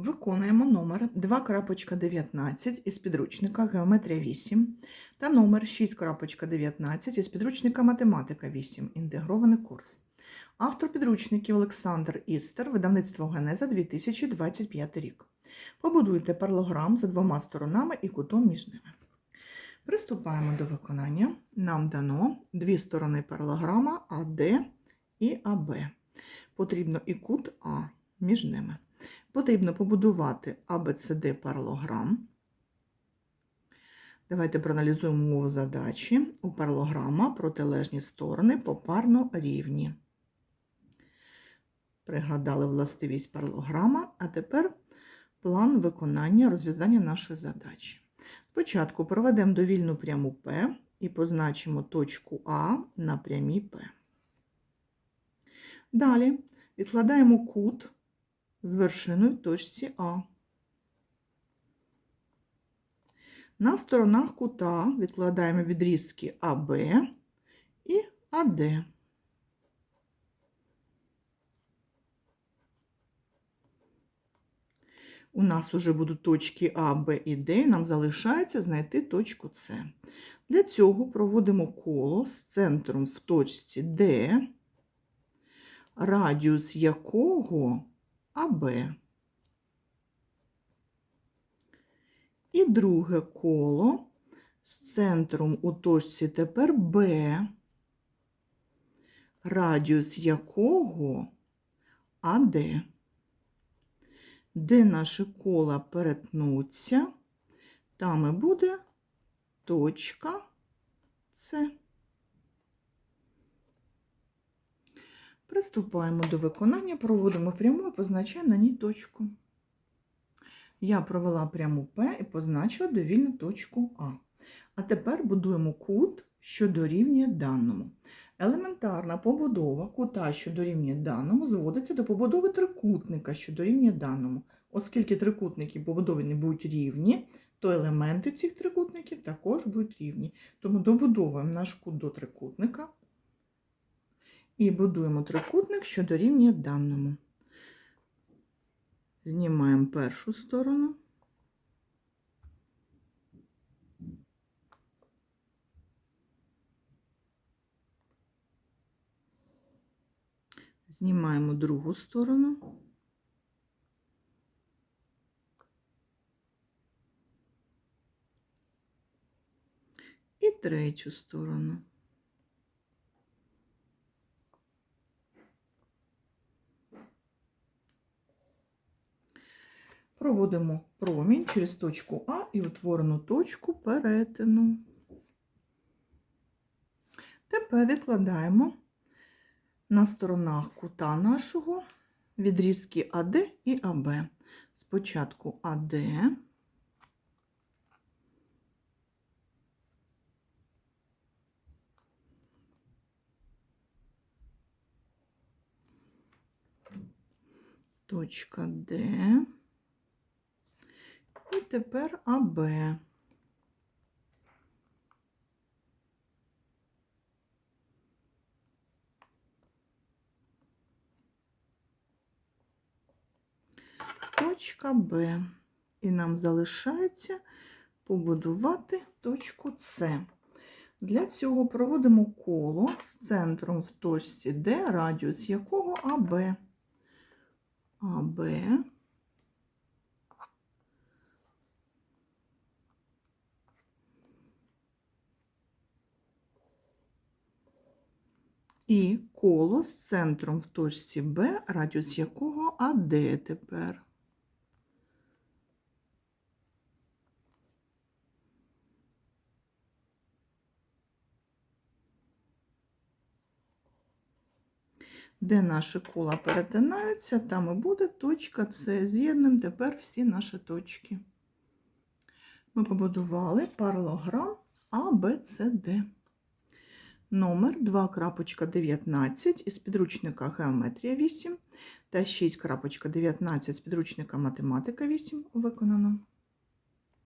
Виконуємо номер 2.19 із підручника Геометрія 8 та номер 6.19 із підручника Математика 8. Інтегрований курс. Автор підручників Олександр Істер, видавництво Генеза 2025 рік. Побудуйте паралограм за двома сторонами і кутом між ними. Приступаємо до виконання. Нам дано дві сторони паралограма АД і АБ. Потрібно і кут А між ними. Потрібно побудувати ABCD паралограм. Давайте проаналізуємо умову задачі. У паралограма протилежні сторони попарно рівні. Пригадали властивість паралограма, а тепер план виконання розв'язання нашої задачі. Спочатку проведемо довільну пряму П і позначимо точку А на прямій П. Далі відкладаємо кут з вершиною в точці А. На сторонах кута відкладаємо відрізки АБ і АД. У нас вже будуть точки А, Б і Д, і нам залишається знайти точку С. Для цього проводимо коло з центром в точці Д, радіус якого АБ. І друге коло з центром у точці тепер Б, радіус якого АД. Де наші кола перетнуться, там і буде точка С. Приступаємо до виконання, проводимо пряму і позначаємо на ній точку. Я провела пряму П і позначила довільну точку А. А тепер будуємо кут, що дорівнює даному. Елементарна побудова кута, що дорівнює даному, зводиться до побудови трикутника, що дорівнює даному. Оскільки трикутники побудовані будуть рівні, то елементи цих трикутників також будуть рівні. Тому добудовуємо наш кут до трикутника і будуємо трикутник, що дорівнює даному. Знімаємо першу сторону. Знімаємо другу сторону. І третю сторону. Проводимо промінь через точку А і утворену точку перетину. Тепер відкладаємо на сторонах кута нашого відрізки АД і АБ. Спочатку АД. Точка Д. Тепер АБ. Точка Б. І нам залишається побудувати точку С. Для цього проводимо коло з центром в точці Д, радіус якого АБ. АБ. І коло з центром в точці Б, радіус якого АД тепер. Де наші кола перетинаються, там і буде точка С. З'єднуємо тепер всі наші точки. Ми побудували паралограм ABCD. Номер 2.19 із підручника Геометрія 8 та 6.19 з підручника Математика 8 виконано.